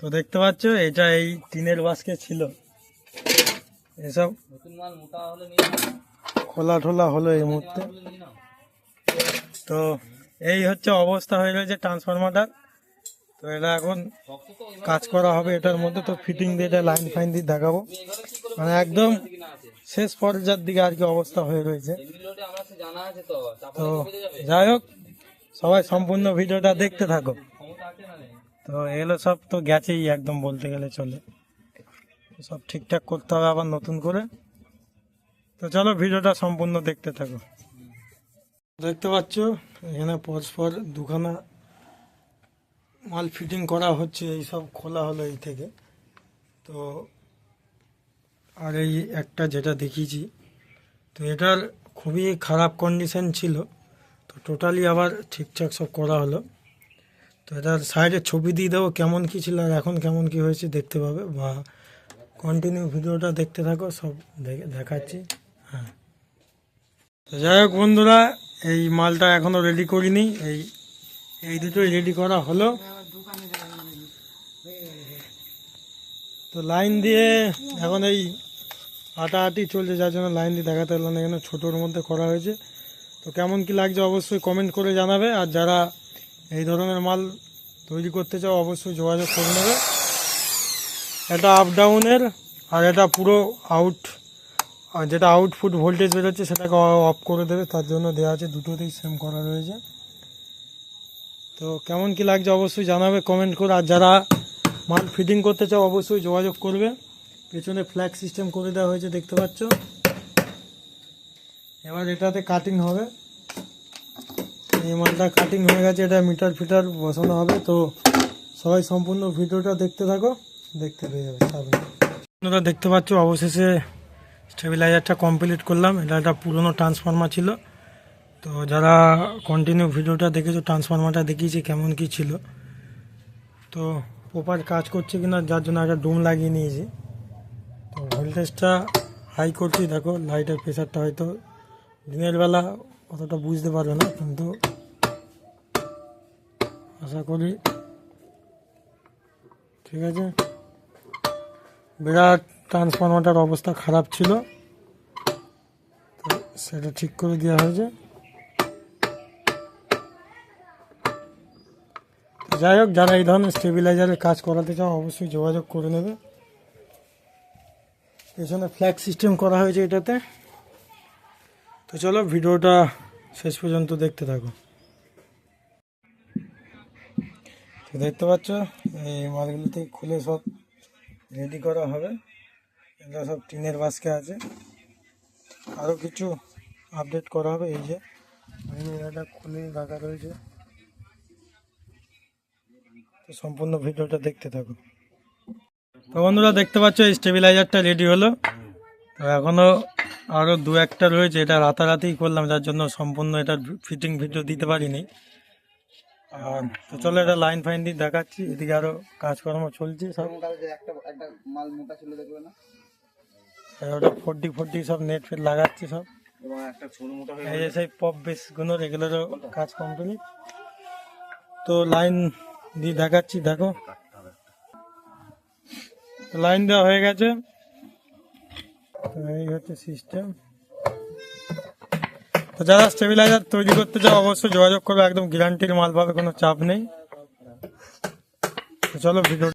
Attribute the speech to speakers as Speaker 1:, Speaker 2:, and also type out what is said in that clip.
Speaker 1: তো দেখতে পাচ্ছ, এটা এই টিনের বাস্কে ছিল। এসব খোলা ঠোলা হলো এই মুহূর্তে। তো এই হচ্ছে অবস্থা হয়ে রয়েছে ট্রান্সফরমারটার। তো এটা এখন কাজ করা হবে এটার মধ্যে। তো ফিটিং দিয়ে এটা লাইন ফাইন দিয়ে দেখাবো। মানে একদম শেষ পর্যায়ের দিকে আর কি অবস্থা হয়ে রয়েছে।
Speaker 2: তো
Speaker 1: যাই হোক, সবাই সম্পূর্ণ ভিডিওটা দেখতে থাকো। তো এগুলো সব তো গেছেই একদম বলতে গেলে চলে। সব ঠিকঠাক করতে হবে আবার নতুন করে। তো চলো ভিডিওটা সম্পূর্ণ দেখতে থাকো। দেখতে পাচ্ছ, এখানে পরস্পর দুখানা মাল ফিটিং করা হচ্ছে, এই সব খোলা হলো এই থেকে। তো আর এই একটা যেটা দেখিয়েছি, তো এটার খুবই খারাপ কন্ডিশন ছিল। তো টোটালি আবার ঠিকঠাক সব করা হলো। তো এটার সাইডে ছবি দিয়ে দেবো কেমন কী ছিল আর এখন কেমন কী হয়েছে দেখতে পাবে বা কন্টিনিউ ভিডিওটা দেখতে থাকো, সব দেখে দেখাচ্ছি। হ্যাঁ। তো যাই হোক বন্ধুরা, এই মালটা এখনও রেডি করিনি, এই এই দুটোই রেডি করা হলো। তো লাইন দিয়ে এখন এই আটাআটি চলছে, যার জন্য লাইন দিয়ে দেখাতে পারলাম না, এখানে ছোটোর মধ্যে করা হয়েছে। তো কেমন কি লাগছে অবশ্যই কমেন্ট করে জানাবে, আর যারা এই ধরনের মাল তৈরি করতে চাও, অবশ্যই যোগাযোগ করে নেবে। এটা আপ ডাউনের আর এটা পুরো আউট আর যেটা আউটপুট ভোল্টেজ বেরোচ্ছে, সেটাকে অফ করে দেবে। তার জন্য দেওয়া আছে দুটোতেই সেম করা রয়েছে। তো কেমন কি লাগছে অবশ্যই জানাবে কমেন্ট করে। আর যারা মাল ফিটিং করতে চাও, অবশ্যই যোগাযোগ করবে। পেছনে ফ্ল্যাগ সিস্টেম করে দেওয়া হয়েছে, দেখতে পাচ্ছ। এবার এটাতে কাটিং হবে। এই মালটা কাটিং হয়ে গেছে, এটা মিটার ফিটার বসানো হবে, তো সবাই সম্পূর্ণ ভিডিওটা দেখতে থাকো, দেখতে পেয়ে যাবে আপনারা দেখতে পাচ্ছ, অবশেষে স্টেবিলাইজারটা কমপ্লিট করলাম, এটা একটা পুরনো ট্রান্সফর্মার ছিল। তো যারা কন্টিনিউ ভিডিওটা দেখেছ ট্রান্সফর্মারটা দেখিয়েছি, কেমন কি ছিল। তো প্রপার কাজ করছে কিনা, যার জন্য একটা ডোম লাগিয়ে নিয়েছি। তো ভোল্টেজটা হাই করছি, দেখো লাইটের প্রেশারটা হয়তো দিনের বেলা অতটা বুঝতে পারবে না, কিন্তু আশা করি ঠিক আছে। বিরাট ট্রান্সফরমারটার অবস্থা খারাপ ছিল সেটা ঠিক করে দেওয়া হয়েছে। যাই হোক, যারা এই ধরনের স্টেবিলাইজারের কাজ করাতে চাও, অবশ্যই যোগাযোগ করে নেবে। পেছনে ফ্ল্যাগ সিস্টেম করা হয়েছে এটাতে। তো চলো ভিডিওটা শেষ পর্যন্ত দেখতে থাকো। তো দেখতে পাচ্ছ, এই মালগুলোতে খুলে সব রেডি করা হবে। এগুলো সব টিনের বাস্কে আছে। আরও কিছু আপডেট করা হবে, এই যে। এটা খুলে রাখা রয়েছে। তো সম্পূর্ণ ভিডিওটা দেখতে থাকো। তো বন্ধুরা, দেখতে পাচ্ছ, এই স্টেবিলাইজারটা রেডি হলো। এখনও আরও দু একটা রয়েছে, এটা রাতারাতিই করলাম, যার জন্য সম্পূর্ণ এটা ফিটিং ভিডিও দিতে পারিনি। আর তো চলো এটা লাইন ফাইন দিয়ে দেখাচ্ছি, এদিকে আরও কাজকর্ম চলছে সব। ওটা ফোরটি ফোরটি সব নেট ফেট লাগাচ্ছি সব। এই যে সেই পপ বেসগুলো এগুলোরও কাজ কমপ্লিট তো লাইন দিয়ে দেখাচ্ছি, দেখো। লাইন দেওয়া হয়ে গেছে। এই হচ্ছে সিস্টেম তো যারা স্টেবিলাইজার তৈরি করতে চাও অবশ্যই যোগাযোগ করবে। একদম গ্যারান্টির মাল পাবে, কোনো চাপ নেই। চলো ভিডিও